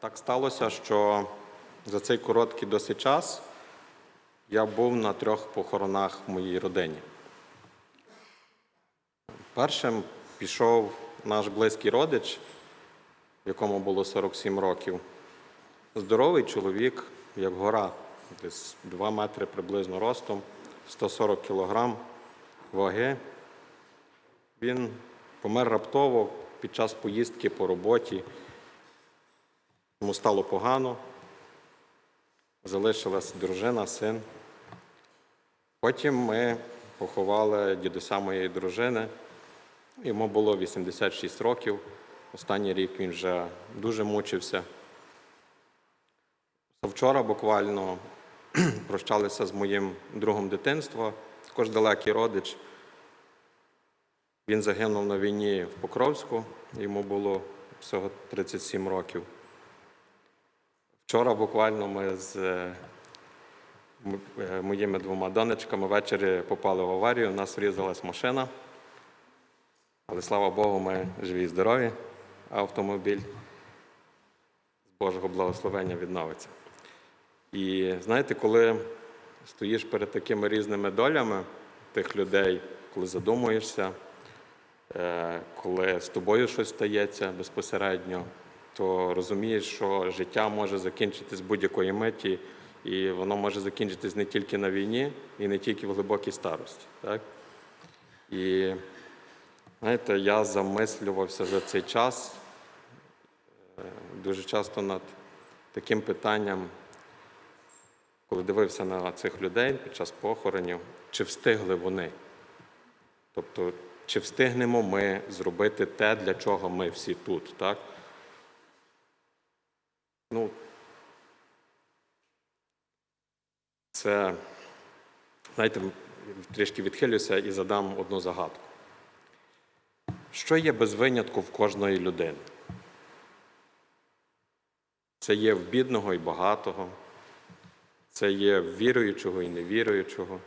Так сталося, що за цей короткий досить час я був на трьох похоронах в моїй родині. Першим пішов наш близький родич, якому було 47 років. Здоровий чоловік, як гора, десь 2 метри приблизно ростом, 140 кілограм ваги. Він помер раптово під час поїздки по роботі. Йому стало погано. Залишилась дружина, син. Потім ми поховали дідуся моєї дружини. Йому було 86 років. Останній рік він вже дуже мучився. Вчора буквально прощалися з моїм другом дитинства, також далекий родич. Він загинув на війні в Покровську, йому було всього 37 років. Вчора буквально ми з е, е, моїми двома донечками ввечері попали в аварію, у нас врізалась машина. Але слава Богу, ми живі і здорові, автомобіль з Божого благословення відновиться. І знаєте, коли стоїш перед такими різними долями тих людей, коли задумуєшся, е, коли з тобою щось стається безпосередньо, то розумієш, що життя може закінчитись будь-якої миті, і воно може закінчитись не тільки на війні, і не тільки в глибокій старості. Так? І знаєте, я замислювався за цей час е, дуже часто над таким питанням, коли дивився на цих людей під час похоронів, чи встигли вони? Тобто, чи встигнемо ми зробити те, для чого ми всі тут, так? Ну, це, знаєте, трішки відхилюся і задам одну загадку. Що є без винятку в кожної людини? Це є в бідного і багатого, це є в віруючого і невіруючого,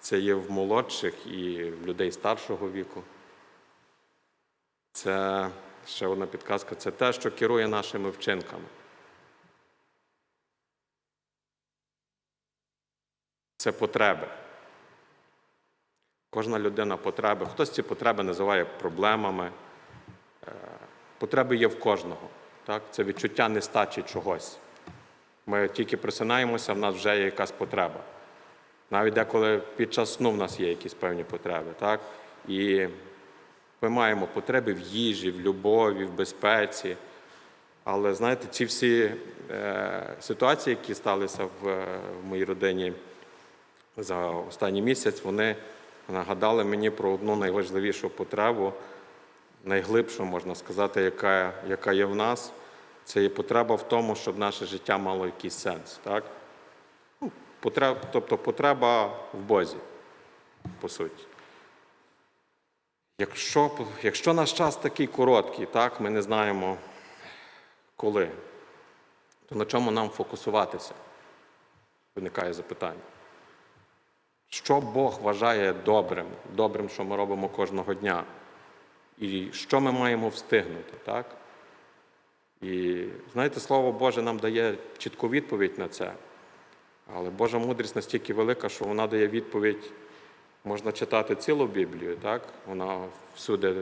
це є в молодших і в людей старшого віку. Це ще одна підказка це те, що керує нашими вчинками. Це потреби. Кожна людина потреби. Хтось ці потреби називає проблемами. Е, Потреби є в кожного. Так? Це відчуття нестачі чогось. Ми тільки просинаємося, в нас вже є якась потреба. Навіть деколи під час сну в нас є якісь певні потреби. Так? І ми маємо потреби в їжі, в любові, в безпеці. Але знаєте, ці всі е, ситуації, які сталися в, е, в моїй родині за останній місяць, вони нагадали мені про одну найважливішу потребу, найглибшу, можна сказати, яка, яка є в нас. Це є потреба в тому, щоб наше життя мало якийсь сенс. Так? Ну, потреб, тобто потреба в Бозі, по суті. Якщо, якщо наш час такий короткий, так, ми не знаємо коли, то на чому нам фокусуватися? Виникає запитання. Що Бог вважає добрим, добрим, що ми робимо кожного дня? І що ми маємо встигнути, так? І знаєте, Слово Боже нам дає чітку відповідь на це. Але Божа мудрість настільки велика, що вона дає відповідь, можна читати цілу Біблію, так? Вона всюди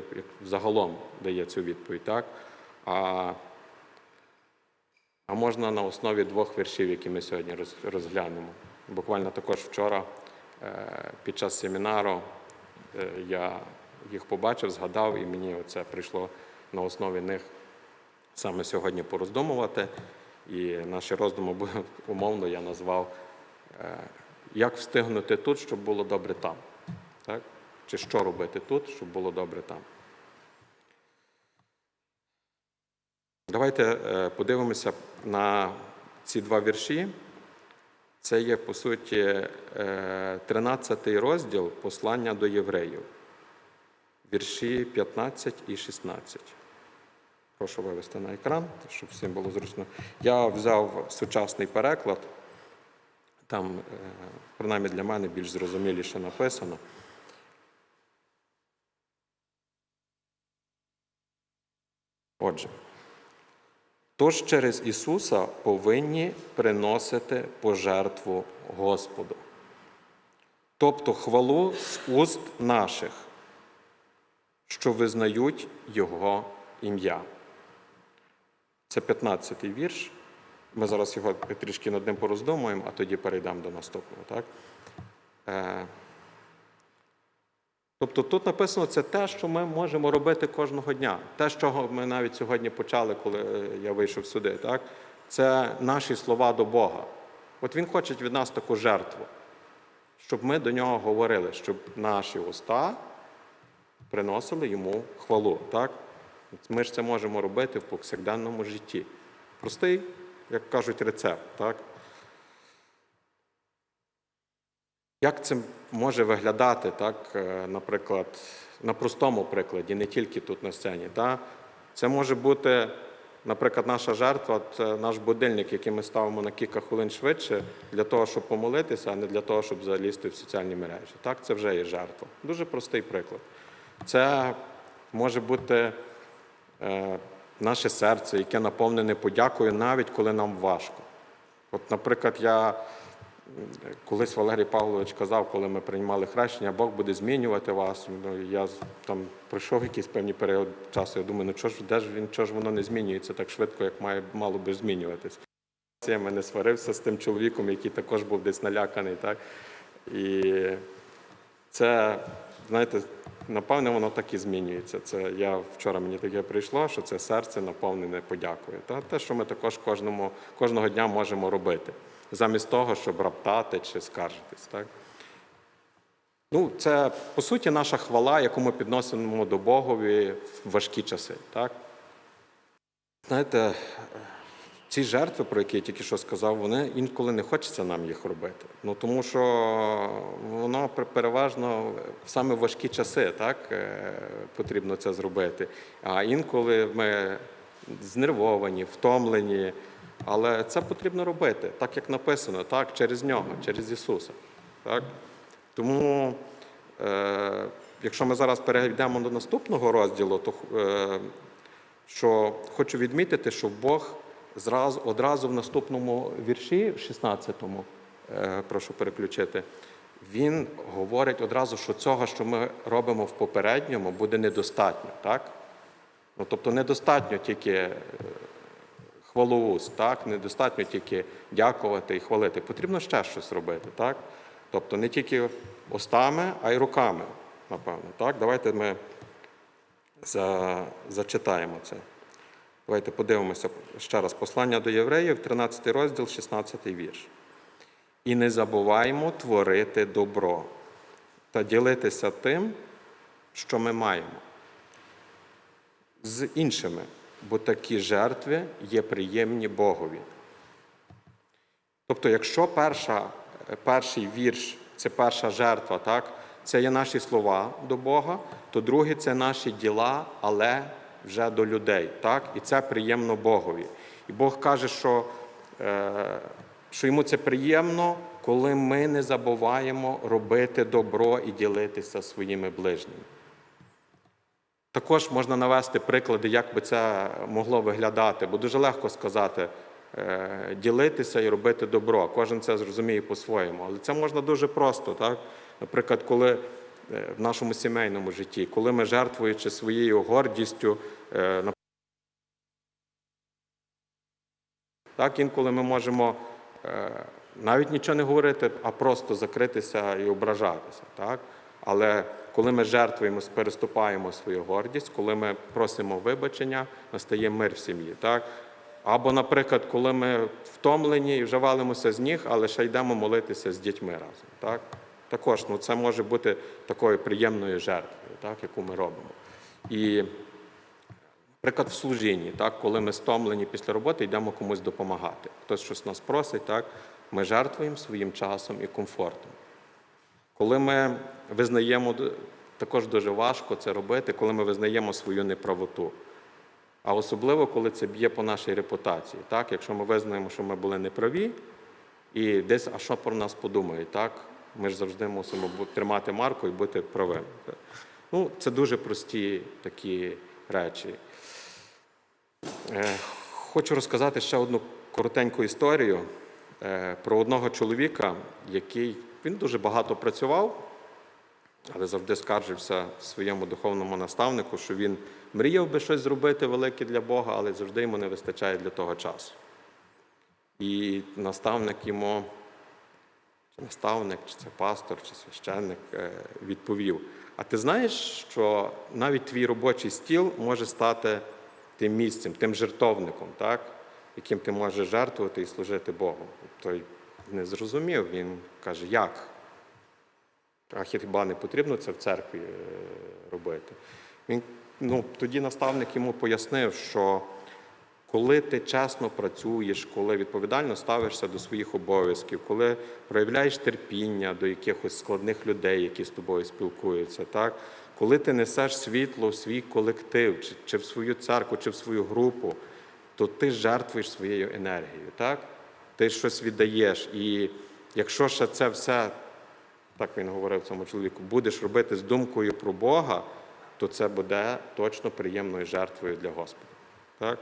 загалом дає цю відповідь, так? А, а можна на основі двох віршів, які ми сьогодні розглянемо. Буквально також вчора під час семінару е, я їх побачив, згадав, і мені це прийшло на основі них саме сьогодні пороздумувати. І наші роздуми були умовно я назвав е, як встигнути тут, щоб було добре там. Так? Чи що робити тут, щоб було добре там. Давайте е, подивимося на ці два вірші. Це є, по суті, 13 розділ послання до євреїв, вірші 15 і 16. Прошу вивести на екран, щоб всім було зручно. Я взяв сучасний переклад, там, е, принаймні для мене, більш зрозуміліше написано. Отже, Тож через Ісуса повинні приносити пожертву Господу. Тобто хвалу з уст наших, що визнають Його ім'я. Це 15-й вірш. Ми зараз його трішки над ним пороздумуємо, а тоді перейдемо до наступного. Так? Тобто тут написано це те, що ми можемо робити кожного дня. Те, з чого ми навіть сьогодні почали, коли е, я вийшов сюди. Так? Це наші слова до Бога. От Він хоче від нас таку жертву, щоб ми до нього говорили, щоб наші уста приносили йому хвалу. Так? Ми ж це можемо робити в повсякденному житті. Простий, як кажуть, рецепт. Так? Як це може виглядати, так, е, наприклад, на простому прикладі, не тільки тут на сцені. Так? Це може бути, наприклад, наша жертва, це наш будильник, який ми ставимо на кілька хвилин швидше для того, щоб помолитися, а не для того, щоб залізти в соціальні мережі. Так, це вже є жертва. Дуже простий приклад. Це може бути е, наше серце, яке наповнене подякою, навіть коли нам важко. От, наприклад, я колись Валерій Павлович казав, коли ми приймали хрещення, Бог буде змінювати вас. Ну, я там пройшов якийсь певний період часу. Я думаю, ну чого ж, де ж він, чого ж воно не змінюється так швидко, як має мало би змінюватись. Я мене сварився з тим чоловіком, який також був десь наляканий. Так? І це, знаєте, напевне, воно так і змінюється. Це я вчора мені таке прийшло, що це серце наповнене подякою. Та те, що ми також кожному, кожного дня можемо робити, замість того, щоб раптати чи скаржитись. Так? Ну, це по суті наша хвала, яку ми підносимо до Богові в важкі часи. Так? Знаєте, ці жертви, про які я тільки що сказав, вони інколи не хочеться нам їх робити. Ну тому що воно пер- переважно в саме важкі часи, так е, потрібно це зробити. А інколи ми знервовані, втомлені. Але це потрібно робити, так як написано, так, через нього, через Ісуса. Так? Тому, е, якщо ми зараз перейдемо до наступного розділу, то е, що хочу відмітити, що Бог зразу, одразу в наступному вірші, в 16-му, е, прошу переключити, він говорить одразу, що цього, що ми робимо в попередньому, буде недостатньо. Так? Ну, тобто недостатньо тільки хвалоуст, так? недостатньо тільки дякувати і хвалити. Потрібно ще щось робити. Так? Тобто не тільки устами, а й руками, напевно. Так? Давайте ми за, зачитаємо це. Давайте подивимося ще раз послання до євреїв, 13 розділ, 16 вірш. І не забуваємо творити добро та ділитися тим, що ми маємо з іншими, бо такі жертви є приємні Богові. Тобто, якщо перша, перший вірш це перша жертва, так, це є наші слова до Бога, то другий це наші діла, але вже до людей. Так? І це приємно Богові. І Бог каже, що, е, що йому це приємно, коли ми не забуваємо робити добро і ділитися своїми ближніми. Також можна навести приклади, як би це могло виглядати, бо дуже легко сказати е, ділитися і робити добро. Кожен це зрозуміє по-своєму. Але це можна дуже просто. Так? Наприклад, коли е, в нашому сімейному житті, коли ми жертвуючи своєю гордістю, е, так, інколи ми можемо навіть нічого не говорити, а просто закритися і ображатися. Так? Але коли ми жертвуємо, переступаємо свою гордість, коли ми просимо вибачення, настає мир в сім'ї. Так? Або, наприклад, коли ми втомлені і вже валимося з ніг, але ще йдемо молитися з дітьми разом. Так? Також ну, це може бути такою приємною жертвою, так, яку ми робимо. І Наприклад, в служінні, так, коли ми стомлені після роботи, йдемо комусь допомагати. Хтось щось нас просить, так, ми жертвуємо своїм часом і комфортом. Коли ми визнаємо, також дуже важко це робити, коли ми визнаємо свою неправоту. А особливо, коли це б'є по нашій репутації. Так? Якщо ми визнаємо, що ми були неправі, і десь, а що про нас подумають, так? Ми ж завжди мусимо тримати марку і бути правим. Ну, це дуже прості такі речі. Е, Хочу розказати ще одну коротеньку історію про одного чоловіка, який він дуже багато працював, але завжди скаржився своєму духовному наставнику, що він мріяв би щось зробити велике для Бога, але завжди йому не вистачає для того часу. І наставник йому, чи наставник, чи це пастор, чи священник, е, відповів: А ти знаєш, що навіть твій робочий стіл може стати тим місцем, тим жертовником, так? Яким ти можеш жертвувати і служити Богу. Той не зрозумів, він каже, як? А хіба не потрібно це в церкві е, робити? Він, ну, тоді наставник йому пояснив, що коли ти чесно працюєш, коли відповідально ставишся до своїх обов'язків, коли проявляєш терпіння до якихось складних людей, які з тобою спілкуються, так? коли ти несеш світло в свій колектив, чи, чи в свою церкву, чи в свою групу, то ти жертвуєш своєю енергією. Так? Ти щось віддаєш. І якщо ще це все, так він говорив цьому чоловіку, будеш робити з думкою про Бога, то це буде точно приємною жертвою для Господа. Так?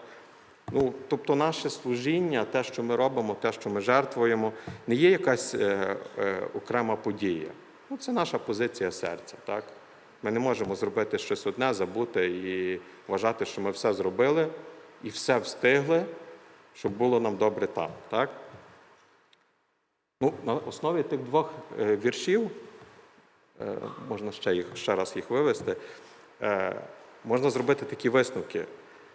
Ну, тобто наше служіння, те, що ми робимо, те, що ми жертвуємо, не є якась е, е, окрема подія. Ну, це наша позиція серця. Так? Ми не можемо зробити щось одне, забути і вважати, що ми все зробили і все встигли, щоб було нам добре там. Так? Ну, на основі тих двох е, віршів, е, можна ще, їх, ще раз їх вивести, е, можна зробити такі висновки,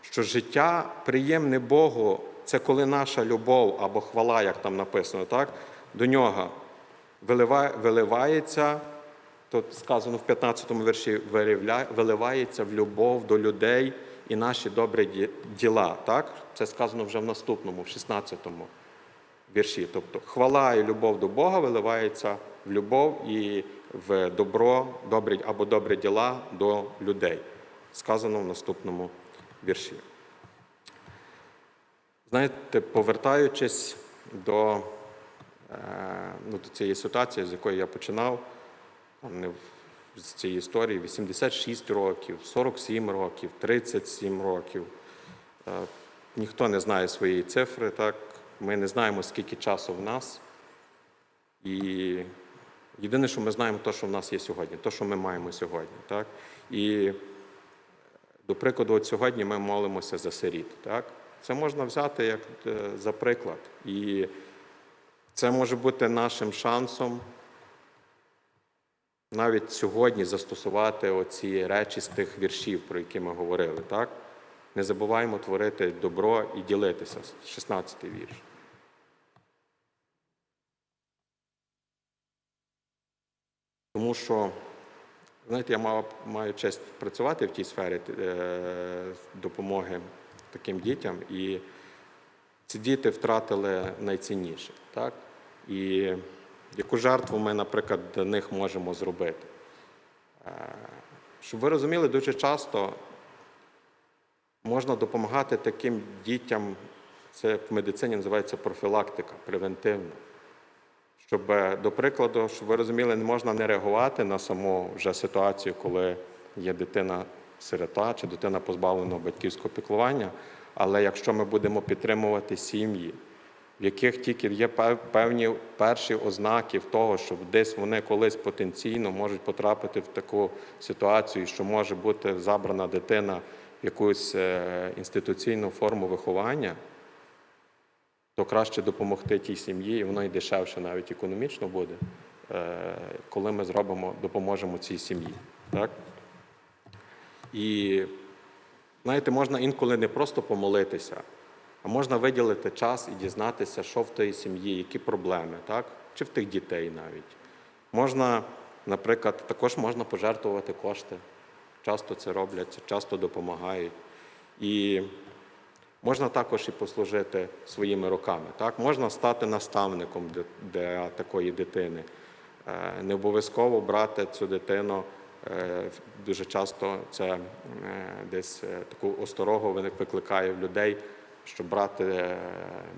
що життя приємне Богу це коли наша любов або хвала, як там написано, так, до нього виливається, тут сказано в 15 му вірші, виливається в любов до людей і наші добрі діла. Так? Це сказано вже в наступному, в 16-му вірші. Тобто хвала і любов до Бога виливається в любов і в добро, добрі або добрі діла до людей. Сказано в наступному вірші. Знаєте, повертаючись до, е, ну, до цієї ситуації, з якої я починав, не в- з цієї історії 86 років, 47 років, 37 років. Е, Ніхто не знає своєї цифри, так? ми не знаємо, скільки часу в нас. І єдине, що ми знаємо, то, що в нас є сьогодні, то, що ми маємо сьогодні. Так? І до прикладу, от сьогодні ми молимося за сиріт. Так? Це можна взяти як е, за приклад. І це може бути нашим шансом навіть сьогодні застосувати оці речі з тих віршів, про які ми говорили. Так? Не забуваємо творити добро і ділитися. 16-й вірш. Тому що, знаєте, я мав, маю честь працювати в тій сфері е, допомоги таким дітям, і ці діти втратили найцінніше. Так? І яку жертву ми, наприклад, для них можемо зробити? Е, Щоб ви розуміли, дуже часто можна допомагати таким дітям, це в медицині називається профілактика, превентивна. Щоб, е, до прикладу, щоб ви розуміли, не можна не реагувати на саму вже ситуацію, коли є дитина сирота чи дитина позбавлена батьківського піклування. Але якщо ми будемо підтримувати сім'ї, в яких тільки є певні перші ознаки того, що десь вони колись потенційно можуть потрапити в таку ситуацію, що може бути забрана дитина в якусь е, інституційну форму виховання, то краще допомогти тій сім'ї, і воно і дешевше навіть економічно буде, е, коли ми зробимо, допоможемо цій сім'ї. Так? І знаєте, можна інколи не просто помолитися, а можна виділити час і дізнатися, що в тій сім'ї, які проблеми, так? чи в тих дітей навіть. Можна, наприклад, також можна пожертвувати кошти. Часто це роблять, часто допомагають. І Можна також і послужити своїми руками. Так? Можна стати наставником для, такої дитини. Е, Не обов'язково брати цю дитину. е, Дуже часто це е, десь таку осторогу викликає в людей, щоб брати е,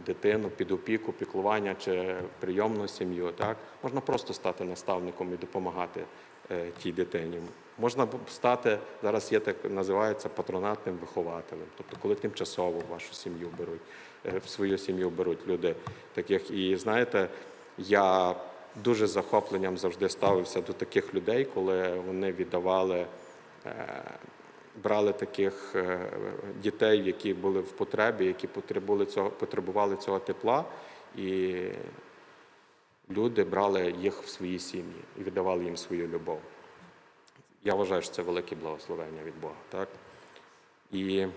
дитину під опіку, піклування чи прийомну сім'ю. Так? Можна просто стати наставником і допомагати е, тій дитині. Можна стати, зараз є так, називається патронатним вихователем. Тобто, коли тимчасово вашу сім'ю беруть, е, в свою сім'ю беруть люди таких. І знаєте, я дуже захопленням завжди ставився до таких людей, коли вони віддавали, брали таких е, дітей, які були в потребі, які цього, потребували цього тепла, і люди брали їх в свої сім'ї і віддавали їм свою любов. Я вважаю, що це велике благословення від Бога. Так? І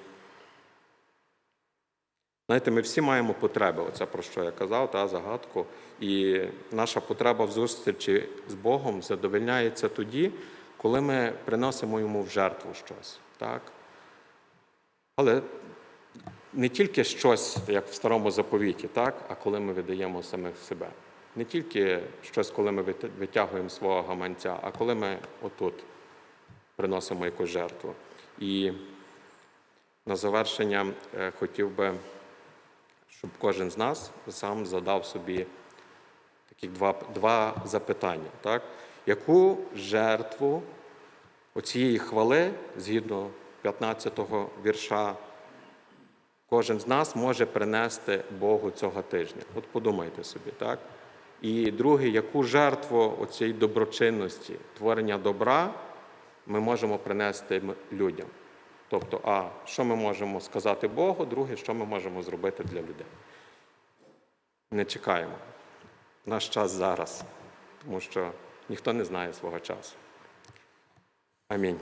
знаєте, ми всі маємо потреби, оце про що я казав, та загадку. І наша потреба в зустрічі з Богом задовольняється тоді, коли ми приносимо йому в жертву щось. Так? Але не тільки щось, як в старому заповіті, так? а коли ми видаємо самих себе. Не тільки щось, коли ми витягуємо свого гаманця, а коли ми отут приносимо якусь жертву. І на завершення е, хотів би, щоб кожен з нас сам задав собі таких два, два запитання. Так? Яку жертву оцієї хвали, згідно 15-го вірша, кожен з нас може принести Богу цього тижня? От подумайте собі, так? І друге, яку жертву оцієї доброчинності, творення добра ми можемо принести людям? Тобто, а що ми можемо сказати Богу, друге, що ми можемо зробити для людей? Не чекаємо. Наш час зараз, тому що ніхто не знає свого часу. Амінь.